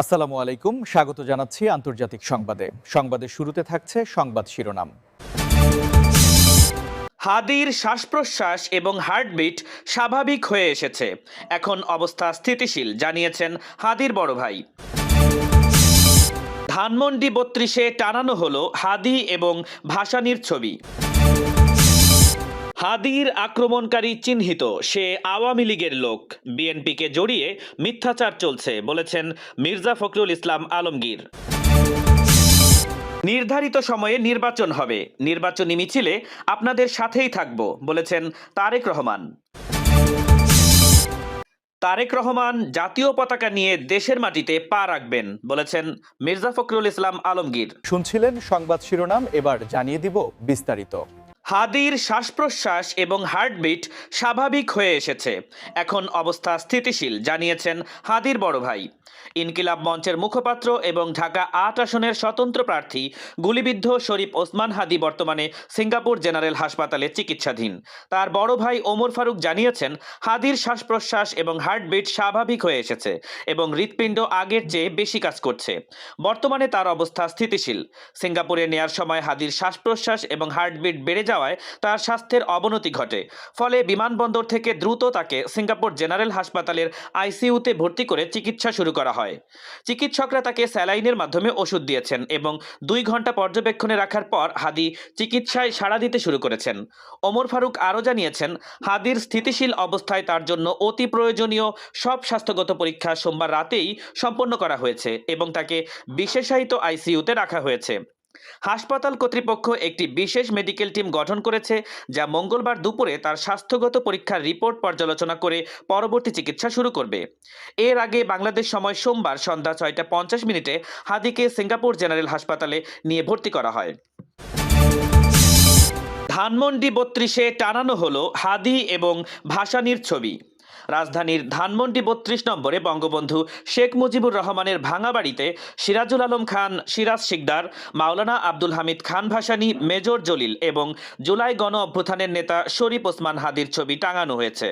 আসসালামু আলাইকুম। স্বাগত জানাচ্ছি আন্তর্জাতিক সংবাদে। সংবাদের শুরুতে থাকছে সংবাদ শিরোনাম। হাদির শ্বাস প্রশ্বাস এবং হার্টবিট স্বাভাবিক হয়ে এসেছে। এখন অবস্থা স্থিতিশীল, জানিয়েছেন হাদির বড় ভাই। ধানমন্ডি বত্রিশে টানানো হলো হাদি এবং ভাসানির ছবি। হাদির আক্রমণকারী চিহ্নিত, সে আওয়ামী লীগের লোক। বিএনপিকে জড়িয়ে মিথ্যাচার চলছে, বলেছেন মির্জা ফখরুল ইসলাম আলমগীর। নির্ধারিত সময়ে নির্বাচন হবে। নির্বাচনী মিছিলে আপনাদের সাথেই থাকব, বলেছেন তারেক রহমান। তারেক রহমান জাতীয় পতাকা নিয়ে দেশের মাটিতে পা রাখবেন, বলেছেন মির্জা ফখরুল ইসলাম আলমগীর। শুনছিলেন সংবাদ শিরোনাম, এবার জানিয়ে দিব বিস্তারিত। হাদির শ্বাস প্রশ্বাস এবং হার্টবিট স্বাভাবিক হয়ে এসেছে। এখন অবস্থা স্থিতিশীল, জানিয়েছেন হাদির বড় ভাই। ইনকিলাব মঞ্চের মুখপাত্র এবং ঢাকা আট আসনের স্বতন্ত্র প্রার্থী গুলিবিদ্ধ শরীফ ওসমান হাদি বর্তমানে সিঙ্গাপুর জেনারেল হাসপাতালে চিকিৎসাধীন। তার বড় ভাই ওমর ফারুক জানিয়েছেন, হাদির শ্বাস প্রশ্বাস এবং হার্টবিট স্বাভাবিক হয়ে এসেছে এবং হৃৎপিণ্ড আগের চেয়ে বেশি কাজ করছে। বর্তমানে তার অবস্থা স্থিতিশীল। সিঙ্গাপুরে নেয়ার সময় হাদির শ্বাস প্রশ্বাস এবং হার্টবিট বেড়ে যাওয়ায় তার স্বাস্থ্যের অবনতি ঘটে। ফলে বিমানবন্দর থেকে দ্রুত তাকে সিঙ্গাপুর জেনারেল হাসপাতালের আইসিইউতে ভর্তি করে চিকিৎসা শুরু করা হয়। চিকিৎসকরা তাকে স্যালাইনের মাধ্যমে ওষুধ দিয়েছেন এবং দুই ঘণ্টা পর্যবেক্ষণে রাখার পর হাদি চিকিৎসায় সাড়া দিতে শুরু করেছেন। ওমর ফারুক আরও জানিয়েছেন, হাদির স্থিতিশীল অবস্থায় তার জন্য অতি প্রয়োজনীয় সব স্বাস্থ্যগত পরীক্ষা সোমবার রাতেই সম্পন্ন করা হয়েছে এবং তাকে বিশেষায়িত আইসিইউতে রাখা হয়েছে। হাসপাতাল কর্তৃপক্ষ একটি বিশেষ মেডিকেল টিম গঠন করেছে, যা মঙ্গলবার দুপুরে তার স্বাস্থ্যগত পরীক্ষার রিপোর্ট পর্যালোচনা করে পরবর্তী চিকিৎসা শুরু করবে। এর আগে বাংলাদেশ সময় সোমবার সন্ধ্যা ছয়টা পঞ্চাশ মিনিটে হাদিকে সিঙ্গাপুর জেনারেল হাসপাতালে নিয়ে ভর্তি করা হয়। ধানমন্ডি বত্রিশে টানানো হলো হাদি এবং ভাসানির ছবি। রাজধানীর ধানমন্ডি বত্রিশ নম্বরে বঙ্গবন্ধু শেখ মুজিবুর রহমানের ভাঙা বাড়িতে সিরাজুল আলম খান, সিরাজ শিকদার, মাওলানা আব্দুল হামিদ খান ভাসানী, মেজর জলিল এবং জুলাই গণ অভ্যুত্থানের নেতা শরীফ ওসমান হাদির ছবি টাঙানো হয়েছে।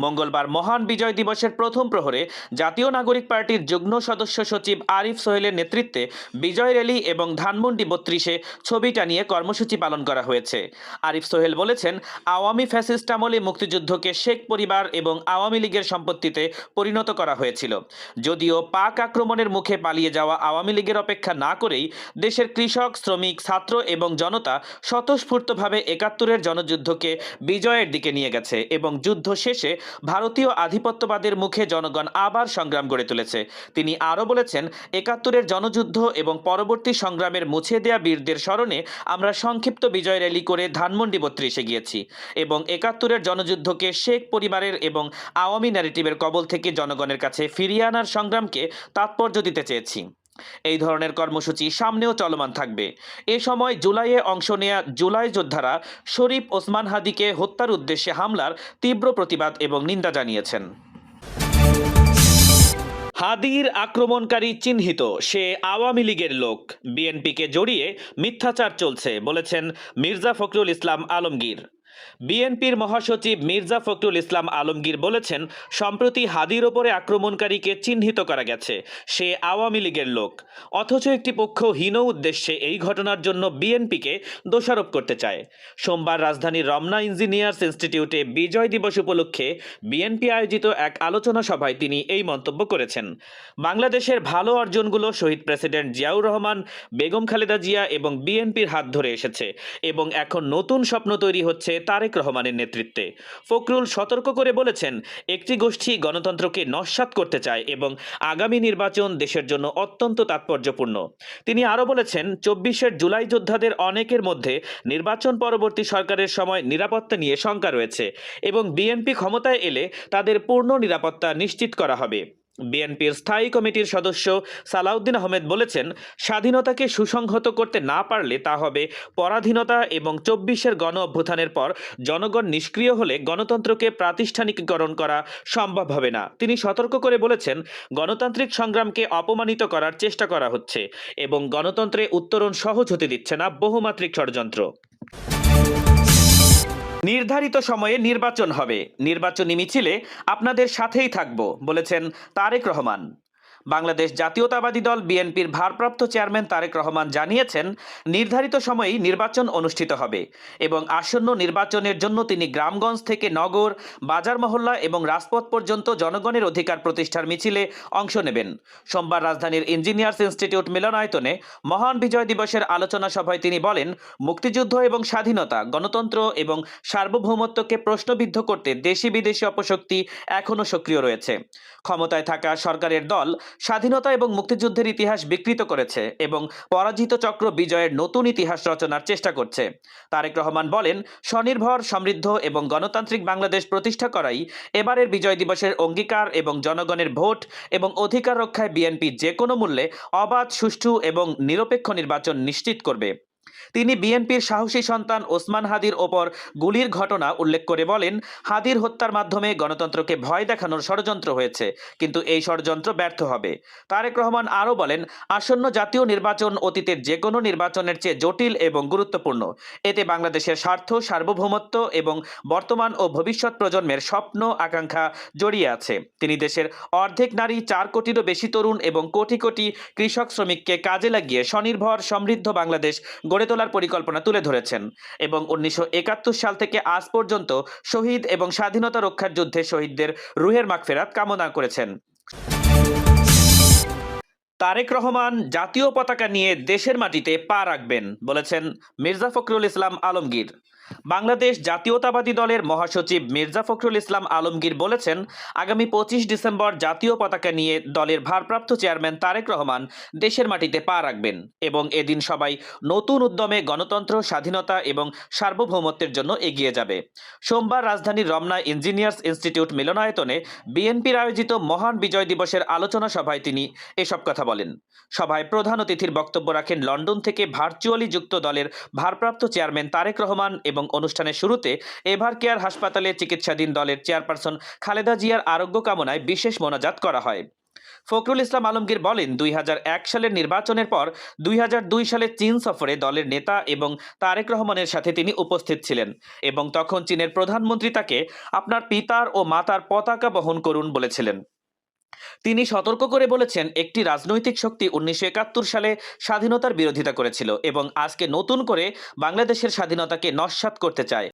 মঙ্গলবার মহান বিজয় দিবসের প্রথম প্রহরে জাতীয় নাগরিক পার্টির যুগ্ম সদস্য সচিব আরিফ সোহেলের নেতৃত্বে বিজয় র্যালি এবং ধানমন্ডি বত্রিশে ছবি টানিয়ে কর্মসূচি পালন করা হয়েছে। আরিফ সোহেল বলেছেন, আওয়ামী ফ্যাসিস্ট আমলে মুক্তিযুদ্ধকে শেখ পরিবার এবং আওয়ামী লীগের সম্পত্তিতে পরিণত করা হয়েছিল। যদিও পাক আক্রমণের মুখে পালিয়ে যাওয়া আওয়ামী লীগের অপেক্ষা না করেই দেশের কৃষক, শ্রমিক, ছাত্র এবং জনতা স্বতঃস্ফূর্তভাবে একাত্তরের জনযুদ্ধকে বিজয়ের দিকে নিয়ে গেছে এবং যুদ্ধ শেষে ভারতীয় আধিপত্যবাদের মুখে জনগণ আবার সংগ্রাম গড়ে তুলেছে। তিনি আরও বলেছেন, একাত্তরের জনযুদ্ধ এবং পরবর্তী সংগ্রামের মুছে দেয়া বীরদের স্মরণে আমরা সংক্ষিপ্ত বিজয় র্যালি করে ধানমন্ডি বত্রিশে গিয়েছি এবং একাত্তরের জনযুদ্ধকে শেখ পরিবারের এবং আওয়ামী ন্যারেটিভের কবল থেকে জনগণের কাছে ফিরিয়ে আনার সংগ্রামকে তাৎপর্য দিতে চেয়েছি। এই ধরনের কর্মসূচি সামনেও চলমান থাকবে। এ সময় জুলাইয়ে অংশ নেয়া জুলাই যোদ্ধারা শরীফ ওসমান হাদিকে হত্যার উদ্দেশ্যে হামলার তীব্র প্রতিবাদ এবং নিন্দা জানিয়েছেন। হাদির আক্রমণকারী চিহ্নিত, সে আওয়ামী লীগের লোক। বিএনপিকে জড়িয়ে মিথ্যাচার চলছে, বলেছেন মির্জা ফখরুল ইসলাম আলমগীর। বিএনপির মহাসচিব মির্জা ফখরুল ইসলাম আলমগীর বলেছেন, সম্প্রতি হাদির ওপরে আক্রমণকারীকে চিহ্নিত করা গেছে, সে আওয়ামী লীগের লোক। অথচ একটি পক্ষ হীন উদ্দেশ্যে এই ঘটনার জন্য বিএনপিকে দোষারোপ করতে চায়। সোমবার রাজধানীর রমনা ইঞ্জিনিয়ার্স ইনস্টিটিউটে বিজয় দিবস উপলক্ষে বিএনপি আয়োজিত এক আলোচনা সভায় তিনি এই মন্তব্য করেছেন। বাংলাদেশের ভালো অর্জনগুলো শহীদ প্রেসিডেন্ট জিয়াউর রহমান, বেগম খালেদা জিয়া এবং বিএনপির হাত ধরে এসেছে এবং এখন নতুন স্বপ্ন তৈরি হচ্ছে তারেক রহমানের নেতৃত্বে। ফখরুল সতর্ক করে বলেছেন, একটি গোষ্ঠী গণতন্ত্রকে নস্যাৎ করতে চায় এবং আগামী নির্বাচন দেশের জন্য অত্যন্ত তাৎপর্যপূর্ণ। তিনি আরও বলেছেন, চব্বিশের জুলাই যোদ্ধাদের অনেকের মধ্যে নির্বাচন পরবর্তী সরকারের সময় নিরাপত্তা নিয়ে শঙ্কা রয়েছে এবং বিএনপি ক্ষমতায় এলে তাদের পূর্ণ নিরাপত্তা নিশ্চিত করা হবে। বিএনপির স্থায়ী কমিটির সদস্য সালাউদ্দিন আহমেদ বলেছেন, স্বাধীনতাকে সুসংহত করতে না পারলে তা হবে পরাধীনতা এবং চব্বিশের গণ অভ্যুত্থানের পর জনগণ নিষ্ক্রিয় হলে গণতন্ত্রকে প্রাতিষ্ঠানিকীকরণ করা সম্ভব হবে না। তিনি সতর্ক করে বলেছেন, গণতান্ত্রিক সংগ্রামকে অপমানিত করার চেষ্টা করা হচ্ছে এবং গণতন্ত্রে উত্তরণ সহজ হতে দিচ্ছে না বহুমাত্রিক ষড়যন্ত্র। নির্ধারিত সময়ে নির্বাচন হবে। নির্বাচনী মিছিলে আপনাদের সাথেই থাকব বলেছেন তারেক রহমান। বাংলাদেশ জাতীয়তাবাদী দল বিএনপির ভারপ্রাপ্ত চেয়ারম্যান তারেক রহমান জানিয়েছেন, নির্ধারিত সময়েই নির্বাচন অনুষ্ঠিত হবে এবং আসন্ন নির্বাচনের জন্য তিনি গ্রামগঞ্জ থেকে নগর, বাজার মহল্লা এবং রাজপথ পর্যন্ত জনগণের অধিকার প্রতিষ্ঠার মিছিলে অংশ নেবেন। সোমবার রাজধানীর ইঞ্জিনিয়ার্স ইনস্টিটিউট মিলনায়তনে মহান বিজয় দিবসের আলোচনা সভায় তিনি বলেন, মুক্তিযুদ্ধ এবং স্বাধীনতা, গণতন্ত্র এবং সার্বভৌমত্বকে প্রশ্নবিদ্ধ করতে দেশি বিদেশি অপশক্তি এখনও সক্রিয় রয়েছে। ক্ষমতায় থাকা সরকারের দল স্বাধীনতা এবং মুক্তিযুদ্ধের ইতিহাস বিকৃত করেছে এবং পরাজিত চক্র বিজয়ের নতুন ইতিহাস রচনার চেষ্টা করছে। তারেক রহমান বলেন, স্বনির্ভর, সমৃদ্ধ এবং গণতান্ত্রিক বাংলাদেশ প্রতিষ্ঠা করাই এবারের বিজয় দিবসের অঙ্গীকার এবং জনগণের ভোট এবং অধিকার রক্ষায় বিএনপি যে কোনো মূল্যে অবাধ, সুষ্ঠু এবং নিরপেক্ষ নির্বাচন নিশ্চিত করবে। তিনি বিএনপির সাহসী সন্তান ওসমান হাদির ওপর গুলির ঘটনা উল্লেখ করে বলেন, হাদির হত্যার মাধ্যমে গণতন্ত্রকে ভয় দেখানোর ষড়যন্ত্র হয়েছে, কিন্তু এই ষড়যন্ত্র ব্যর্থ হবে। তারেক রহমান আরও বলেন, আসন্ন জাতীয় নির্বাচন অতীতের যে কোনো নির্বাচনের চেয়ে জটিল এবং গুরুত্বপূর্ণ। এতে বাংলাদেশের স্বার্থ, সার্বভৌমত্ব এবং বর্তমান ও ভবিষ্যৎ প্রজন্মের স্বপ্ন, আকাঙ্ক্ষা জড়িয়ে আছে। তিনি দেশের অর্ধেক নারী চার কোটিরও বেশি তরুণ এবং কোটি কোটি কৃষক শ্রমিককে কাজে লাগিয়ে স্বনির্ভর সমৃদ্ধ বাংলাদেশ গড়ে তোলার পরিকল্পনা তুলে ধরেছেন এবং উনিশশো একাত্তর সাল থেকে আজ পর্যন্ত শহীদ এবং স্বাধীনতা রক্ষার যুদ্ধে শহীদদের রুহের মাগফেরাত কামনা করেছেন। তারেক রহমান, জাতীয় পতাকা নিয়ে দেশের মাটিতে পা রাখবেন, বলেছেন মির্জা ফখরুল ইসলাম আলমগীর। বাংলাদেশ জাতীয়তাবাদী দলের মহাসচিব মির্জা ফখরুল ইসলাম আলমগীর বলেছেন, আগামী পঁচিশ ডিসেম্বর জাতীয় পতাকা নিয়ে দলের ভারপ্রাপ্ত চেয়ারম্যান তারেক রহমান দেশের মাটিতে পা রাখবেন এবং এদিন সবাই নতুন উদ্যমে গণতন্ত্র, স্বাধীনতা এবং সার্বভৌমত্বের জন্য এগিয়ে যাবে। সোমবার রাজধানীর রমনা ইঞ্জিনিয়ার্স ইনস্টিটিউট মিলনায়তনে বিএনপির আয়োজিত মহান বিজয় দিবসের আলোচনা সভায় তিনি এসব কথা বলেন। সভায় প্রধান অতিথির বক্তব্য রাখেন লন্ডন থেকে ভার্চুয়ালি যুক্ত দলের ভারপ্রাপ্ত চেয়ারম্যান তারেক রহমান এবং অনুষ্ঠানের শুরুতে এভার কেয়ার হাসপাতালে চিকিৎসাধীন দলের চেয়ারপারসন খালেদা জিয়ার আরোগ্য কামনায় বিশেষ মোনাজাত করা হয়। ফখরুল ইসলাম আলমগীর বলেন, দুই হাজার এক সালের নির্বাচনের পর দুই হাজার দুই সালে চীন সফরে দলের নেতা এবং তারেক রহমানের সাথে তিনি উপস্থিত ছিলেন এবং তখন চীনের প্রধানমন্ত্রী তাকে আপনার পিতার ও মাতার পতাকা বহন করুন বলেছিলেন। তিনি সতর্ক করে বলেছেন, একটি রাজনৈতিক শক্তি উনিশশো একাত্তর সালে স্বাধীনতার বিরোধিতা করেছিল এবং আজকে নতুন করে বাংলাদেশের স্বাধীনতাকে নস্বাত করতে চায়।